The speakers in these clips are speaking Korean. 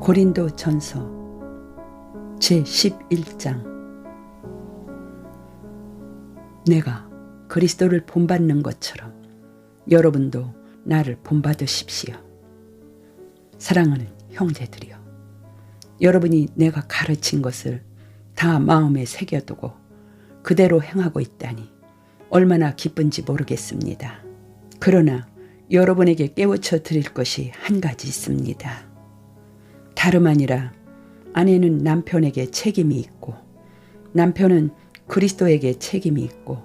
고린도 전서 제 11장 내가 그리스도를 본받는 것처럼 여러분도 나를 본받으십시오. 사랑하는 형제들이여. 여러분이 내가 가르친 것을 다 마음에 새겨두고 그대로 행하고 있다니 얼마나 기쁜지 모르겠습니다. 그러나 여러분에게 깨우쳐 드릴 것이 한 가지 있습니다. 다름 아니라 아내는 남편에게 책임이 있고 남편은 그리스도에게 책임이 있고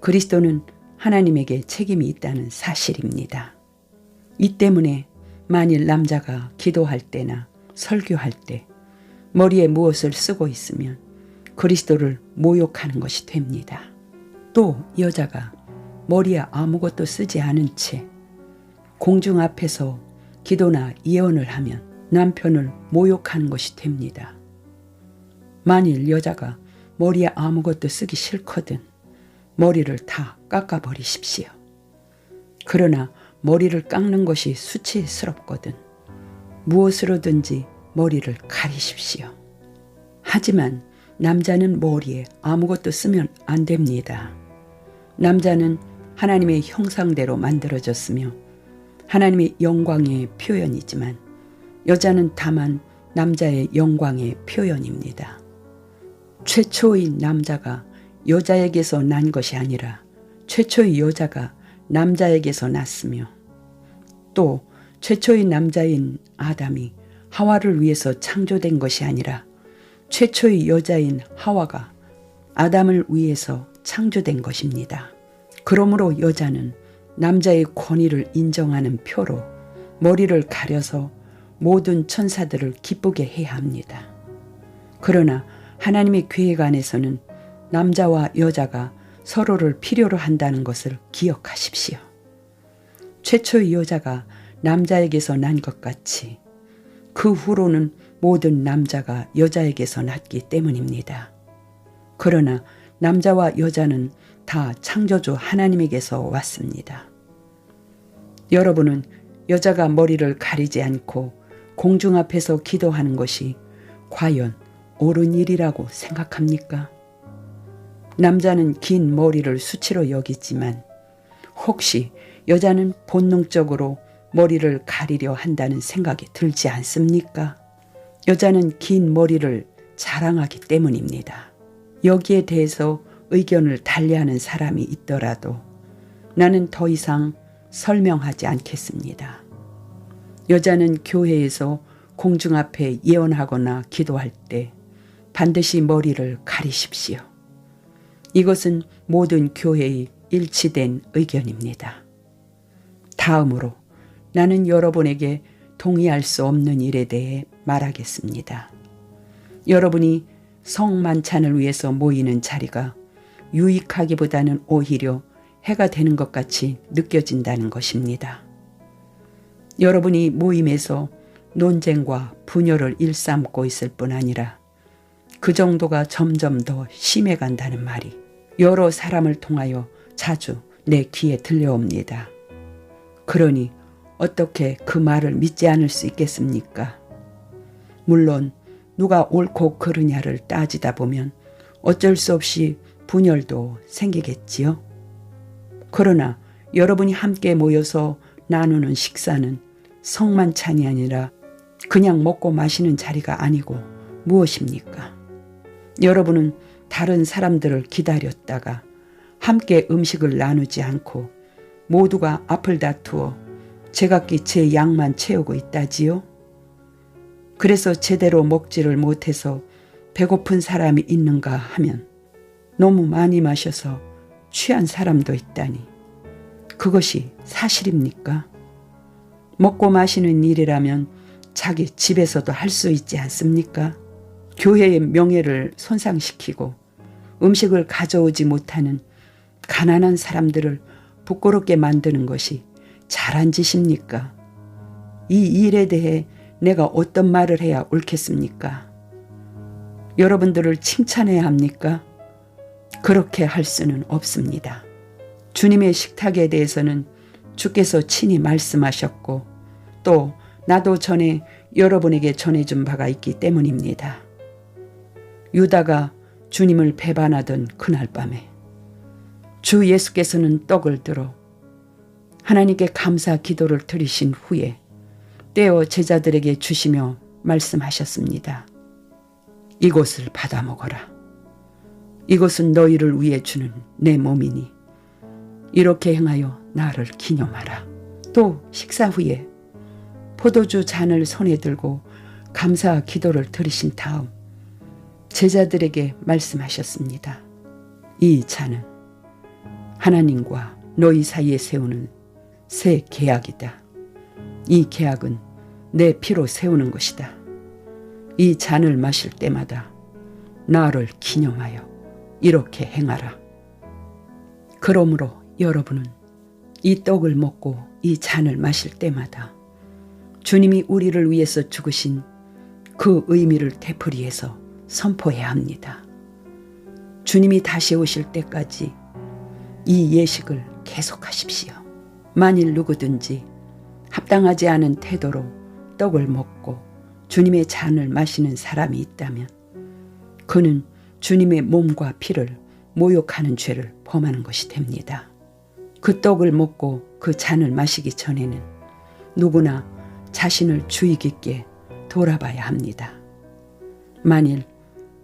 그리스도는 하나님에게 책임이 있다는 사실입니다. 이 때문에 만일 남자가 기도할 때나 설교할 때 머리에 무엇을 쓰고 있으면 그리스도를 모욕하는 것이 됩니다. 또 여자가 머리에 아무것도 쓰지 않은 채 공중 앞에서 기도나 예언을 하면 남편을 모욕하는 것이 됩니다. 만일 여자가 머리에 아무것도 쓰기 싫거든 머리를 다 깎아버리십시오. 그러나 머리를 깎는 것이 수치스럽거든 무엇으로든지 머리를 가리십시오. 하지만 남자는 머리에 아무것도 쓰면 안 됩니다. 남자는 하나님의 형상대로 만들어졌으며 하나님의 영광의 표현이지만 여자는 다만 남자의 영광의 표현입니다. 최초의 남자가 여자에게서 난 것이 아니라 최초의 여자가 남자에게서 났으며 또 최초의 남자인 아담이 하와를 위해서 창조된 것이 아니라 최초의 여자인 하와가 아담을 위해서 창조된 것입니다. 그러므로 여자는 남자의 권위를 인정하는 표로 머리를 가려서 모든 천사들을 기쁘게 해야 합니다. 그러나 하나님의 계획 안에서는 남자와 여자가 서로를 필요로 한다는 것을 기억하십시오. 최초의 여자가 남자에게서 난 것 같이 그 후로는 모든 남자가 여자에게서 났기 때문입니다. 그러나 남자와 여자는 다 창조주 하나님에게서 왔습니다. 여러분은 여자가 머리를 가리지 않고 공중 앞에서 기도하는 것이 과연 옳은 일이라고 생각합니까? 남자는 긴 머리를 수치로 여기지만 혹시 여자는 본능적으로 머리를 가리려 한다는 생각이 들지 않습니까? 여자는 긴 머리를 자랑하기 때문입니다. 여기에 대해서 의견을 달리하는 사람이 있더라도 나는 더 이상 설명하지 않겠습니다. 여자는 교회에서 공중 앞에 예언하거나 기도할 때 반드시 머리를 가리십시오. 이것은 모든 교회의 일치된 의견입니다. 다음으로 나는 여러분에게 동의할 수 없는 일에 대해 말하겠습니다. 여러분이 성만찬을 위해서 모이는 자리가 유익하기보다는 오히려 해가 되는 것 같이 느껴진다는 것입니다. 여러분이 모임에서 논쟁과 분열을 일삼고 있을 뿐 아니라 그 정도가 점점 더 심해 간다는 말이 여러 사람을 통하여 자주 내 귀에 들려옵니다. 그러니 어떻게 그 말을 믿지 않을 수 있겠습니까? 물론 누가 옳고 그르냐를 따지다 보면 어쩔 수 없이 분열도 생기겠지요. 그러나 여러분이 함께 모여서 나누는 식사는 성만찬이 아니라 그냥 먹고 마시는 자리가 아니고 무엇입니까? 여러분은 다른 사람들을 기다렸다가 함께 음식을 나누지 않고 모두가 앞을 다투어 제각기 제 양만 채우고 있다지요? 그래서 제대로 먹지를 못해서 배고픈 사람이 있는가 하면 너무 많이 마셔서 취한 사람도 있다니 그것이 사실입니까? 먹고 마시는 일이라면 자기 집에서도 할 수 있지 않습니까? 교회의 명예를 손상시키고 음식을 가져오지 못하는 가난한 사람들을 부끄럽게 만드는 것이 잘한 짓입니까? 이 일에 대해 내가 어떤 말을 해야 옳겠습니까? 여러분들을 칭찬해야 합니까? 그렇게 할 수는 없습니다. 주님의 식탁에 대해서는 주께서 친히 말씀하셨고 또 나도 전에 여러분에게 전해준 바가 있기 때문입니다. 유다가 주님을 배반하던 그날 밤에 주 예수께서는 떡을 들어 하나님께 감사 기도를 드리신 후에 떼어 제자들에게 주시며 말씀하셨습니다. 이곳을 받아 먹어라. 이것은 너희를 위해 주는 내 몸이니 이렇게 행하여 나를 기념하라. 또 식사 후에 포도주 잔을 손에 들고 감사 기도를 드리신 다음 제자들에게 말씀하셨습니다. 이 잔은 하나님과 너희 사이에 세우는 새 계약이다. 이 계약은 내 피로 세우는 것이다. 이 잔을 마실 때마다 나를 기념하여 이렇게 행하라. 그러므로 여러분은 이 떡을 먹고 이 잔을 마실 때마다 주님이 우리를 위해서 죽으신 그 의미를 되풀이해서 선포해야 합니다. 주님이 다시 오실 때까지 이 예식을 계속하십시오. 만일 누구든지 합당하지 않은 태도로 떡을 먹고 주님의 잔을 마시는 사람이 있다면 그는 주님의 몸과 피를 모욕하는 죄를 범하는 것이 됩니다. 그 떡을 먹고 그 잔을 마시기 전에는 누구나 자신을 주의 깊게 돌아봐야 합니다. 만일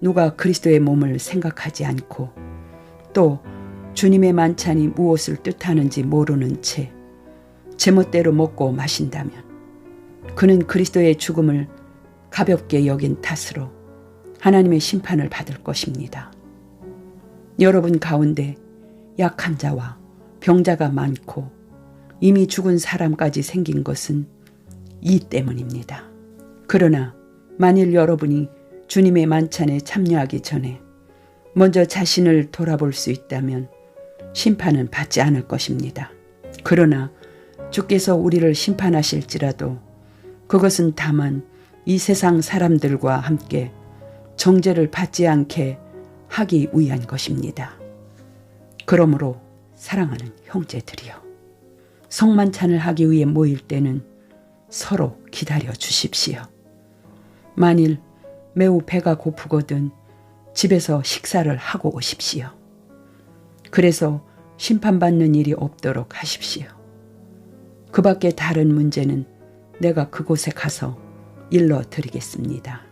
누가 그리스도의 몸을 생각하지 않고 또 주님의 만찬이 무엇을 뜻하는지 모르는 채 제멋대로 먹고 마신다면 그는 그리스도의 죽음을 가볍게 여긴 탓으로 하나님의 심판을 받을 것입니다. 여러분 가운데 약한 자와 병자가 많고 이미 죽은 사람까지 생긴 것은 이 때문입니다. 그러나 만일 여러분이 주님의 만찬에 참여하기 전에 먼저 자신을 돌아볼 수 있다면 심판은 받지 않을 것입니다. 그러나 주께서 우리를 심판하실지라도 그것은 다만 이 세상 사람들과 함께 정죄를 받지 않게 하기 위한 것입니다. 그러므로 사랑하는 형제들이여 성만찬을 하기 위해 모일 때는 서로 기다려 주십시오. 만일 매우 배가 고프거든 집에서 식사를 하고 오십시오. 그래서 심판받는 일이 없도록 하십시오. 그 밖에 다른 문제는 내가 그곳에 가서 일러 드리겠습니다.